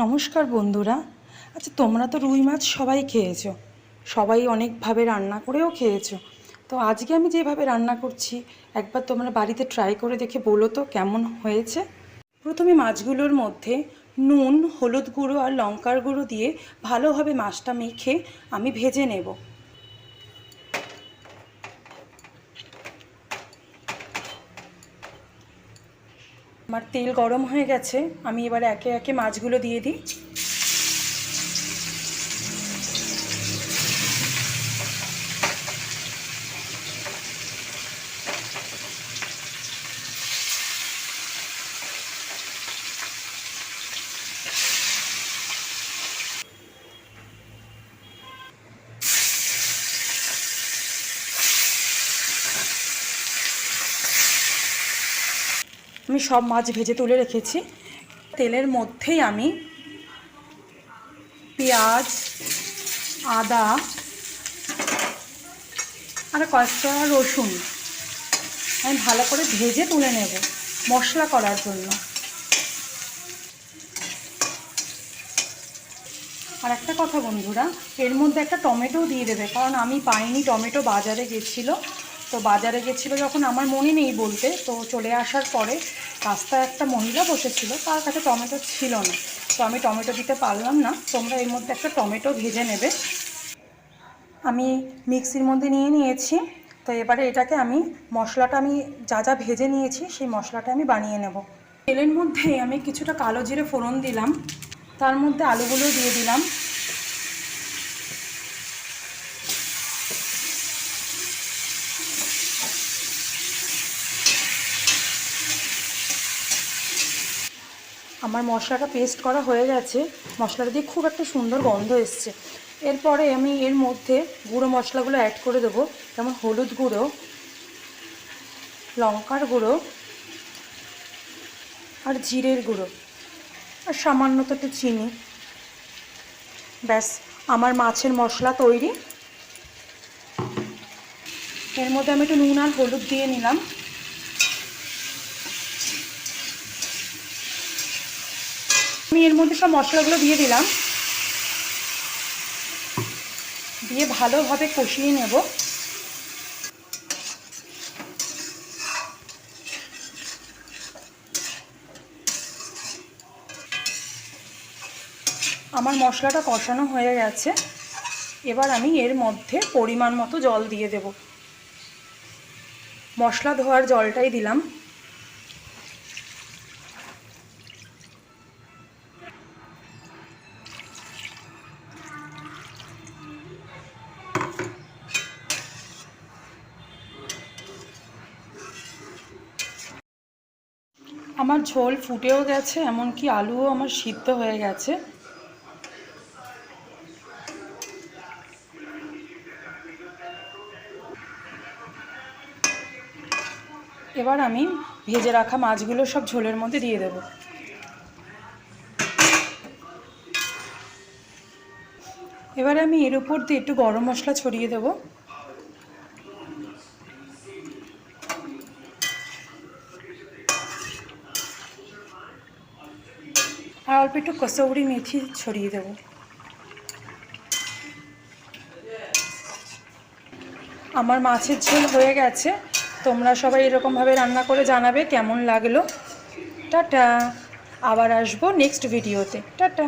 নমস্কার বন্ধুরা। আচ্ছা তোমরা তো রুই মাছ সবাই খেয়েছো। সবাই অনেকভাবে রান্না করেও খেয়েছো। তো আজকে আমি যেভাবে রান্না করছি, একবার তোমরা বাড়িতে ট্রাই করে দেখে বলো তো কেমন হয়েছে। প্রথমে মাছগুলোর মধ্যে নুন, হলুদ গুঁড়ো আর লঙ্কার গুঁড়ো দিয়ে ভালোভাবে মাছটা মেখে আমি ভেজে নেব। আমার তেল গরম হয়ে গেছে আমি এবারে একে একে মাছগুলো দিয়ে দিই। আমি সব মাছ ভেজে তুলে রেখেছি। তেলের মধ্যেই আমি পেঁয়াজ, আদা, আর কয়েকটা রসুন। আমি ভালো করে ভেজে তুলে নেব মশলা করার জন্য। আর একটা কথা বন্ধুরা, এর মধ্যে একটা টমেটো দিয়ে দেবে, কারণ আমি পাইনি, টমেটো বাজারে গেছিল। তো বাজারে গেছিল যখন, আমার মনে নেই বলতে, তো চলে আসার পরে রাস্তায় একটা মহিলা বসেছিল, তার কাছে টমেটো ছিল না। তো আমি টমেটো দিতে পারলাম না, তোমরা এর মধ্যে একটা টমেটো ভেজে নেবে। আমি মিক্সির মধ্যে নিয়ে নিয়েছি, তো এবারে এটাকে আমি, মশলাটা আমি যা যা ভেজে নিয়েছি, সেই মশলাটা আমি বানিয়ে নেব। তেলের মধ্যে আমি কিছুটা কালো জিরে ফোড়ন দিলাম, তার মধ্যে আলুগুলো দিয়ে দিলাম। আমার মশলাটা পেস্ট করা হয়ে গেছে। মশলাটা দিয়ে খুব একটা সুন্দর গন্ধ এসছে। এরপরে আমি এর মধ্যে গুঁড়ো মশলাগুলো অ্যাড করে দেবো, যেমন হলুদ গুঁড়ো, লঙ্কার গুঁড়ো আর জিরের গুঁড়ো আর সামান্য তো একটু চিনি। ব্যাস, আমার মাছের মশলা তৈরি। এর মধ্যে আমি একটু নুন আর হলুদ দিয়ে নিলাম। আমি এর মধ্যে সব মশলাগুলো দিয়ে দিলাম। দিয়ে ভালোভাবে কষিয়ে নেব। আমার মশলাটা কষানো হয়ে গেছে। এবার আমি এর মধ্যে পরিমাণ মতো জল দিয়ে দেব। মশলা ধোয়ার জলটাই দিলাম। আমার ঝোল ফুটেও গেছে, এমনকি আলুও আমার সিদ্ধ হয়ে গেছে। এবার আমি ভেজে রাখা মাছগুলো সব ঝোলের মধ্যে দিয়ে দেব। এবারে আমি এর উপর দিয়ে একটু গরম মশলা ছড়িয়ে দেবো। আর অল্প একটু কসৌরি মেথি ছড়িয়ে দেব। আমার মাছের ঝোল হয়ে গেছে। তোমরা সবাই এরকমভাবে রান্না করে জানাবে কেমন লাগল। টাটা। আবার আসব নেক্সট ভিডিওতে টাটা।